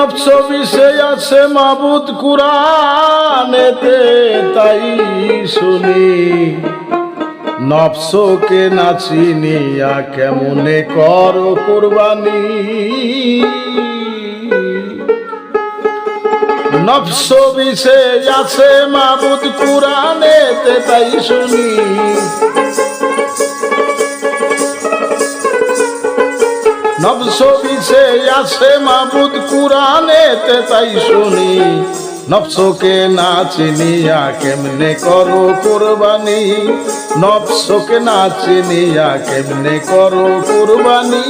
নফস বিষয় আছে মাবুদ কুরানেতে তাই শুনি। নফসকে নাচিনিয়া কেমনে কর কুরবানি? নফস বিষয় আছে মাবুদ কুরানেতে তাই শুনি। নবস বিষে আছে মাবুদ কুরানেতে তাই শুনি। নফসকে না চিনিয়া কেমনে করো কুরবানি? নফসকে না চিনিয়া কেমনে করো কুরবানি?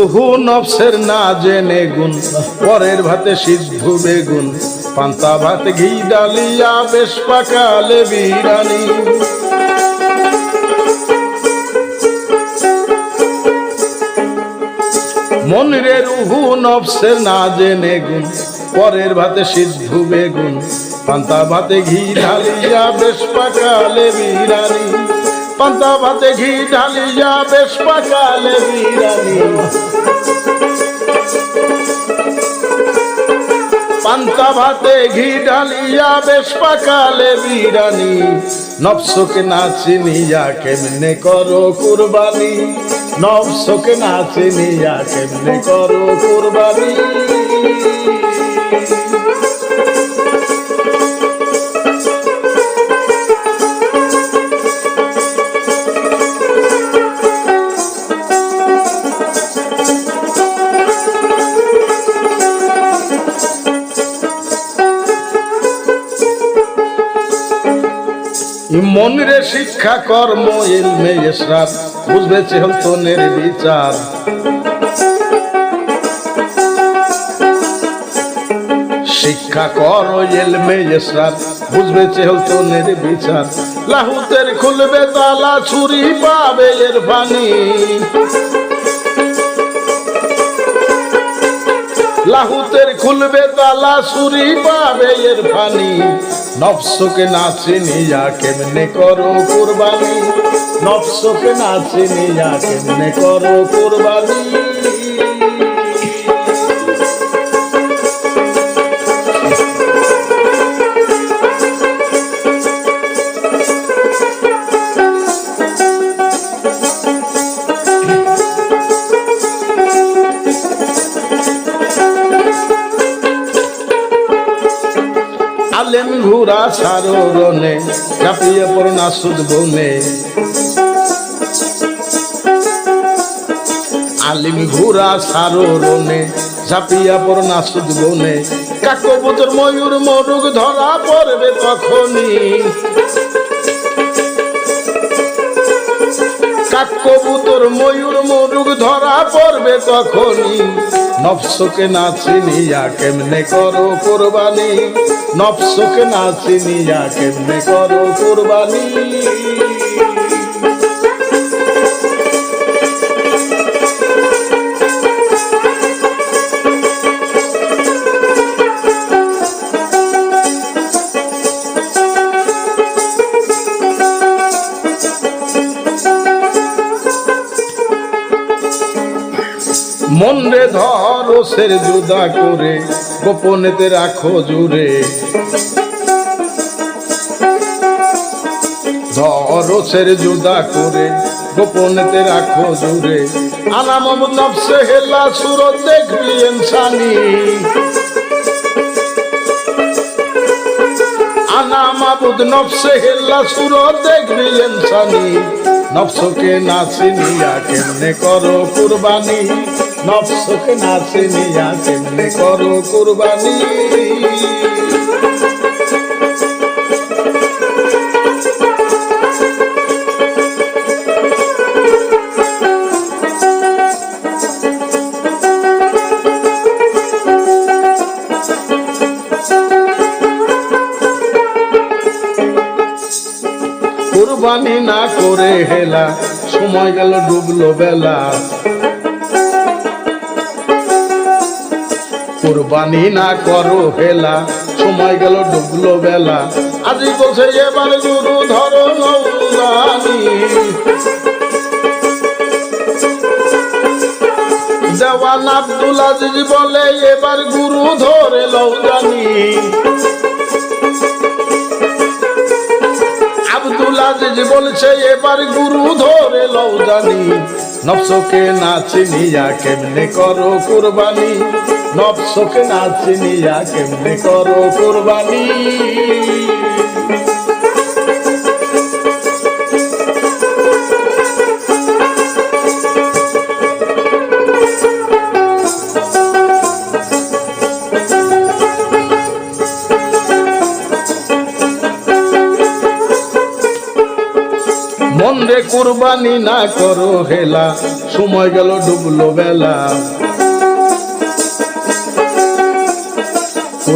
রুহু নফসের না জেনে গুণ, পরের ভাতে সিদ্ধ বেগুন, পান্তা ভাত, ঘি, ডালিয়া, বেশ পাকালে বিরানি মনরে রুহু নফসের না জেনে গুণ, পরের ভাতে সিদ্ধ বেগুন, পান্তা ভাতে ঘি ঢালিয়া বেশ পাকালে বিরানি পান্তা ভাতে ঘি ঢালিয়া বেশ পাকালে পান্তা ভাতে ঘি ঢালিয়া বেশ পাকালে বিরানি নফসকে নাচি নিয়া কেমনে করো কুরবানি? নফসকে নাচি নিয়া কেমনে করো কুরবানি? মনরে শিক্ষা কর্ম ইলমে ইসরাত বুঝবে চেহলতনের বিচার। শিক্ষা কর, এলমে ইসরাত বুঝবে চেহলতনের বিচার। লাহুতের খুলবে তালা, ছুরি পাবে এর পানি। লাহুতের খুলবে তালা সুরি পাবে এর ফানি নফসকে নাচে নিয়া কেমনে করো কুরবানি? নফসকে নাচে নিয়া কেমনে করো কুরবানি? আলেম ঘুরা সারো রনে চাপিয়ে পড়ো না সুদ বনে আলিম ঘুরা সারো রনে ঝাপিয়া পড়ো না সুদ বনে কাকবুতর ময়ূর মরুক ধরা পড়বে তখনই। কাকবুতর ময়ূর মরুগ ধরা পড়বে তখনই। নফসকে না চিনিয়া কেমনে করো কোরবানি? নফসকে না চিনিয়া কেমনে করো কোরবানি? মন রে ধরো সের জুদা করে, গোপনেতে রাখো জুড়ে। ধরো সের জুদা করে, গোপনেতে রাখো জুড়ে। আনাম নফসে হেলা সুরত দেখবি ইনসানি আনা মাবুদ নফসে হেল্লা সুরত দেখবি ইনসানি নফসকে নাচি নিয়া কেমনে করো কুরবানি? নফসকে নাচে নিয়া কেমনে করো কুরবানি? কুরবানি না করে হেলা সময় গেল ডুবলো বেলা। কুরবানি না করো হেলা। সময় গেল, ডুবলো বেলা। আজি বলছে, এবার গুরু ধরো নৌরানি। দেওয়ান আব্দুল আজিজ বলে, এবার গুরু ধরে লও জানি আব্দুল আজিজ বলছে, এবার গুরু ধরে লও জানি নফসকে না চিনিয়া কেমনে করো কুরবানি? নফসকে না চিনিয়া কেমনে করো কুরবানি? মন রে কুরবানি না করো হেলা, সময় গেল ডুবলো বেলা।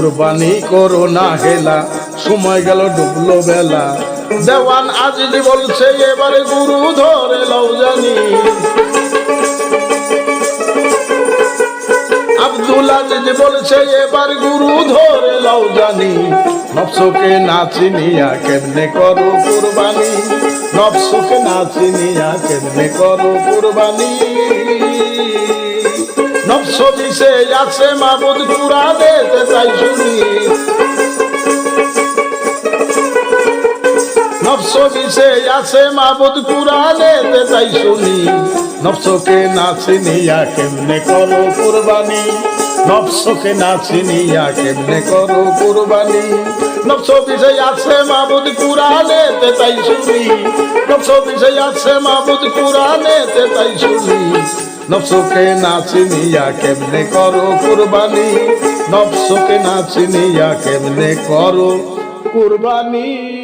কুরবানি করো না হেলা। সময় গেল ডুবলো বেলা। দেওয়ান আজিজি বলছে, এবারে গুরু ধরে লও জানি। আব্দুল আজিজ বলছে, এবার গুরু ধরে লও জানি। নফসকে না চিনিয়া কেমনে করো নফসকে কেমনে করো কুরবানি? দিছে আছে মাবুদ পুরা দেতে তাই শুনি। নফস দিছে আছে মাবুদ পুরা দেতে তাই শুনি। নফসকে না চিনিয়া কেমনে করো কুরবানি? নফসকে না চিনিয়া কেমনে তাই শুনি। নফসকে না কেমনে করো কুরবানি? নফসকে না কেমনে করো কুরবানি?